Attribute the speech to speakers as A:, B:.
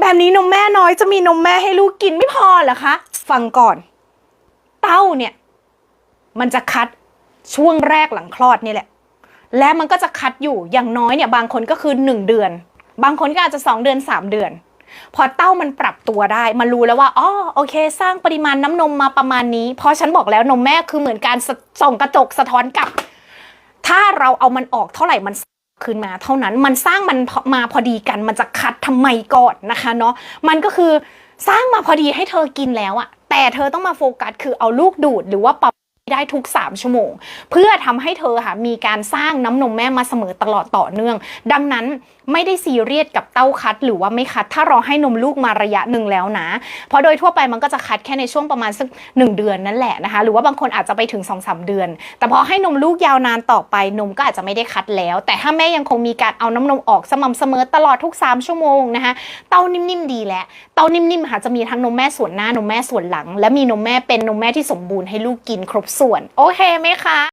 A: แบบนี้นมแม่น้อยจะมีนมแม่ให้ลูกกินไม่พอเหรอคะ ฟังก่อน เต้าเนี่ย มันจะคัดช่วงแรกหลังคลอดนี่แหละ และมันก็จะคัดอยู่อย่างน้อยเนี่ยบางคนก็คือ 1 เดือน บางคนก็อาจจะ 2 เดือน 3 เดือน พอเต้ามันปรับตัวได้ มันรู้แล้วว่าอ๋อโอเค สร้างปริมาณน้ำนมมาประมาณนี้ เพราะฉันบอกแล้วนมแม่คือเหมือนการสะส่องกระจกสะท้อนกลับ ถ้าเราเอามันออกเท่าไหร่มัน ขึ้นมาเท่านั้นมันสร้างมันมาพอดีกันมันจะคัดทำไมก่อนนะคะเนาะมันก็คือสร้างมาพอดีให้เธอกินแล้วอะแต่เธอต้องมาโฟกัสคือเอาลูกดูดหรือว่าปรับ ได้ทุก 3 ชั่วโมง เพื่อทำให้เธอค่ะมีการสร้างน้ำนมแม่มาเสมอตลอดต่อเนื่อง ดังนั้นไม่ได้ซีเรียสกับเต้าคัดหรือว่าไม่คัด ถ้าเราให้นมลูกมาระยะหนึ่งแล้วนะ เพราะโดยทั่วไปมันก็จะคัดแค่ในช่วงประมาณสักหนึ่งเดือนนั่นแหละนะคะหรือว่าบางคนอาจจะไปถึง2อสเดือน แต่พอให้นมลูกยาวนานต่อไปนมก็อาจจะไม่ได้คัดแล้ว แต่ถ้าแม่ยังคงมีการเอาน้ำนมออกสม่ำเสมอตลอดทุก 3 ชั่วโมงนะคะเต้านิ่มๆดีแล้วเต้านิ่มๆค่ะจะมีทั้งนมแม่ส่วนหน้านมแม่ส่วนหลัง และมีนมแม่เป็นนมแม่ที่สมบูรณ์ให้ลูกกินครบส่วน โอเคไหมคะ